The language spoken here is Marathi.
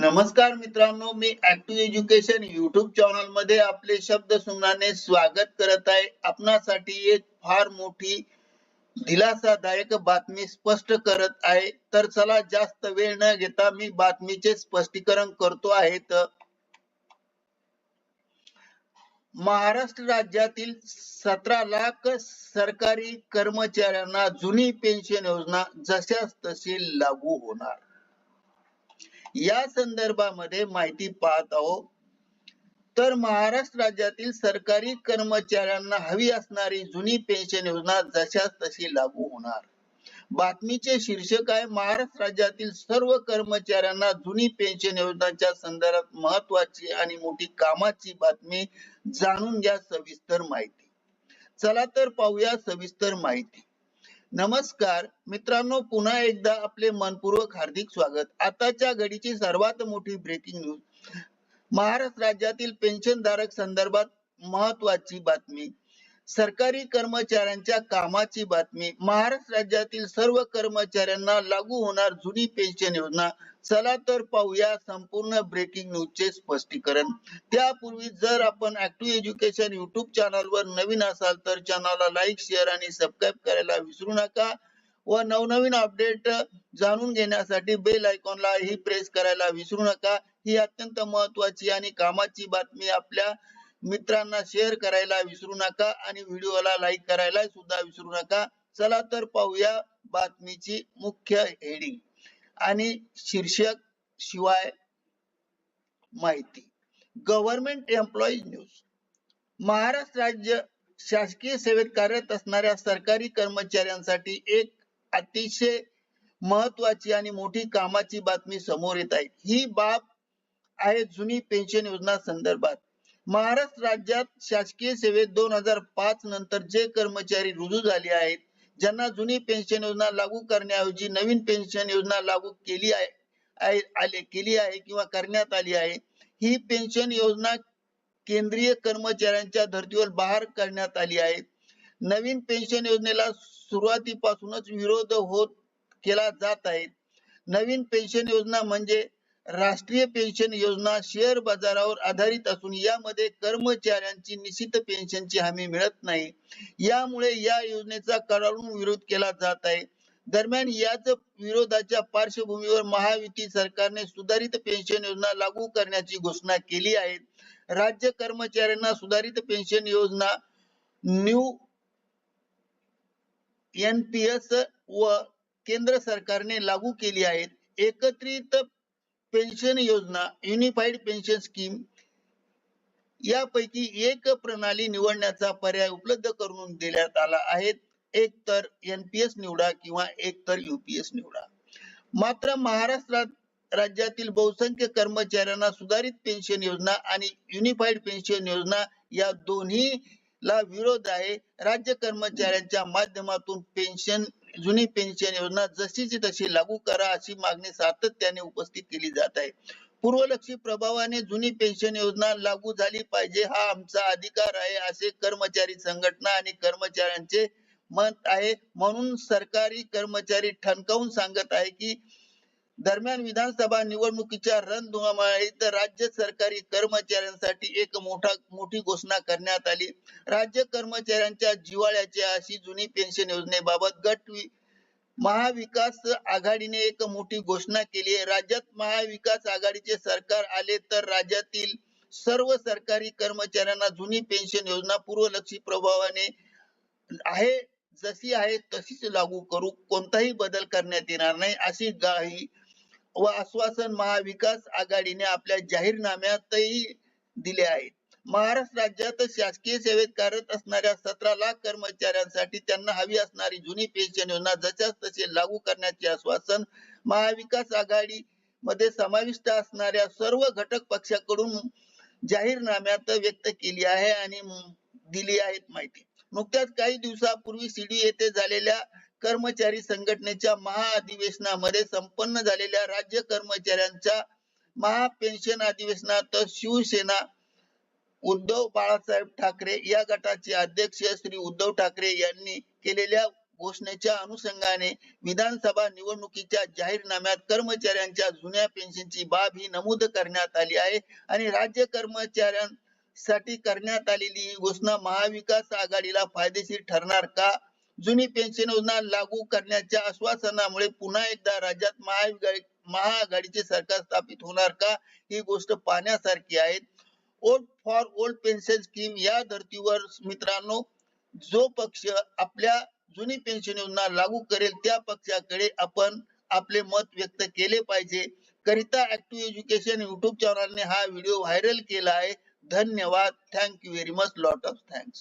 नमस्कार मित्रांनो मी ऍक्टिव्ह एज्युकेशन युट्यूब चॅनलमध्ये आपले शब्द सुमनाने स्वागत करत आहे. आपणासाठी एक फार मोठी दिलासादायक बातमी स्पष्ट करत आहे. तर चला जास्त वेळ न घेता मी बातमीचे स्पष्टीकरण करतो आहे. तर महाराष्ट्र राज्यातील सतरा लाख सरकारी कर्मचाऱ्यांना जुनी पेन्शन योजना जशाच तशी लागू होणार. या संदर्भामध्ये माहिती पाहत आहोत. तर महाराष्ट्र राज्यातील सरकारी कर्मचाऱ्यांना हवी असणारी जुनी पेन्शन योजना जशाच तशी लागू होणार. बातमीचे शीर्षक आहे महाराष्ट्र राज्यातील सर्व कर्मचाऱ्यांना जुनी पेन्शन योजनांच्या संदर्भात महत्वाची आणि मोठी कामाची बातमी जाणून घ्या सविस्तर माहिती. चला तर पाहूया सविस्तर माहिती. नमस्कार. मित्रांनो पुन्हा एकदा आपले मनपूर्वक हार्दिक स्वागत. आताच्या घडीची सर्वात मोठी ब्रेकिंग न्यूज महाराष्ट्र राज्यातील पेन्शन धारक संदर्भात महत्वाची बातमी. सरकारी कर्मचाऱ्यांच्या कामाची बातमी. महाराष्ट्र राज्यातील सर्व कर्मचाऱ्यांना लागू होणार जुनी पेन्शन योजना. चला तर पाहूया संपूर्ण ब्रेकिंग न्यूजचे स्पष्टीकरण. त्यापूर्वी जर आपण ऍक्टिव्ह एज्युकेशन युट्यूब चॅनलवर नवीन असाल तर चॅनलला लाईक शेअर आणि सबस्क्राईब करायला विसरू नका. व नवनवीन अपडेट जाणून घेण्यासाठी बेल आयकॉनला ही प्रेस करायला विसरू नका. ही अत्यंत महत्वाची आणि कामाची बातमी आपल्या मित्रांना शेअर करायला विसरू नका आणि व्हिडिओला लाईक करायला सुद्धा विसरू नका. चला तर पाहूया बातमीची मुख्य हेडिंग आणि शीर्षक शिवाय माहिती. Government employees news. महाराष्ट्र राज्य शासकीय सेवेत कार्यरत असणाऱ्या सरकारी कर्मचाऱ्यांसाठी एक अतिशय महत्वाची आणि मोठी कामाची बातमी समोर येत आहे. ही बाब आहे जुनी पेन्शन योजना संदर्भात. महाराष्ट्र राज्यात शासकीय सेवेत दोन हजार पाच नंतर जे कर्मचारी रुजू झाले आहेत ज्यांना जुनी पेन्शन योजना लागू करण्याऐवजी नवीन पेन्शन योजना लागू केली आहे आले केली आहे किंवा करण्यात आली आहे ही पेन्शन योजना केंद्रीय कर्मचाऱ्यांच्या धर्तीवर बाहेर करण्यात आली आहे. नवीन पेन्शन योजनेला सुरुवातीपासूनच विरोध होत केला जात आहे. नवीन पेन्शन योजना म्हणजे राष्ट्रीय पेन्शन योजना शेअर बाजारावर आधारित असून यामध्ये कर्मचाऱ्यांची निश्चित पेन्शनची हमी मिळत नाही. यामुळे या योजनेचा कडाडून विरोध केला जात आहे. दरम्यान याच विरोधाच्या पार्श्वभूमीवर महायुती सरकारने सुधारित पेन्शन योजना लागू करण्याची घोषणा केली आहे. राज्य कर्मचाऱ्यांना सुधारित पेन्शन योजना न्यू एनपीएस व केंद्र सरकारने लागू केली आहेत. एकत्रित पेन्शन योजना युनिफाईड पेन्शन स्कीम यापैकी एक प्रणाली निवडण्याचा पर्याय उपलब्ध करून देण्यात आला आहे. एक तर एनपीएस निवडा किंवा एक तर युपीएस निवडा. मात्र महाराष्ट्रात राज्यातील बहुसंख्य कर्मचाऱ्यांना सुधारित पेन्शन योजना आणि युनिफाईड पेन्शन योजना या दोन्ही ला विरोध आहे. राज्य कर्मचाऱ्यांच्या माध्यमातून पेन्शन जुनी पेन्शन योजना जशीची तशी लागू करा अशी मागणी सातत्याने उपस्थित केली जात आहे. पूर्वलक्षी प्रभावाने जुनी पेन्शन योजना लागू झाली पाहिजे हा आमचा अधिकार आहे असे कर्मचारी संघटना आणि कर्मचाऱ्यांचे मत आहे. म्हणून सरकारी कर्मचारी ठणकावून सांगत आहे की दरम्यान विधानसभा निवडणुकीच्या रणधुमाळीत राज्य सरकारी कर्मचाऱ्यांसाठी एक मोठा मोठी घोषणा करण्यात आली. राज्य कर्मचाऱ्यांच्या जिवाळ्याची अशी जुनी पेन्शन योजनेबाबत गट महाविकास आघाडीने एक मोठी घोषणा केली आहे. राज्यात महाविकास आघाडीचे सरकार आले तर राज्यातील सर्व सरकारी कर्मचाऱ्यांना जुनी पेन्शन योजना पूर्वलक्षी प्रभावाने आहे जशी आहे तशीच लागू करू. कोणताही बदल करण्यात येणार नाही अशी ग्वाही व आश्वासन महाविकास आघाडीने आपल्या जाहीरनाम्यातही दिले आहेत. महाराष्ट्र राज्यात शासकीय सेवेत कार्यरत असणाऱ्या सतरा लाख कर्मचाऱ्यांसाठी त्यांना हवी असणारी जुनी पेन्शन योजना जशाच तसे लागू करण्याचे आश्वासन महाविकास आघाडी मध्ये समाविष्ट असणाऱ्या सर्व घटक पक्षाकडून जाहीरनाम्यात व्यक्त केली आहे आणि दिली आहेत माहिती. नुकत्याच काही दिवसापूर्वी सीडी येथे झालेल्या कर्मचारी संघटनेच्या महाअधिवेशनामध्ये संपन्न झालेल्या राज्य कर्मचाऱ्यांच्या महापेन्शन अधिवेशनात शिवसेना उद्धव बाळासाहेब ठाकरे या गटाचे अध्यक्ष श्री उद्धव ठाकरे यांनी केलेल्या घोषणेच्या अनुषंगाने विधानसभा निवडणुकीच्या जाहीरनाम्यात कर्मचाऱ्यांच्या जुन्या पेन्शनची बाब ही नमूद करण्यात आली आहे आणि राज्य कर्मचाऱ्यांसाठी करण्यात आलेली ही घोषणा महाविकास आघाडीला फायदेशीर ठरणार का? जुनी पेन्शन योजना लागू करण्याच्या आश्वासनामुळे पुन्हा एकदा राज्यात महाविकास महाआघाडीचे सरकार स्थापित होणार का? ही गोष्ट पाहण्यासारखी आहे. Old for old pension scheme या धर्तीवर मित्रांनो जो पक्ष आपल्या जुनी पेन्शन योजना लागू करेल त्या पक्षाकडे आपण आपले मत व्यक्त केले पाहिजे. करिता ऍक्टिव्ह एज्युकेशन युट्यूब चॅनलने हा व्हिडिओ व्हायरल केला आहे. धन्यवाद. Thank you very much lot of thanks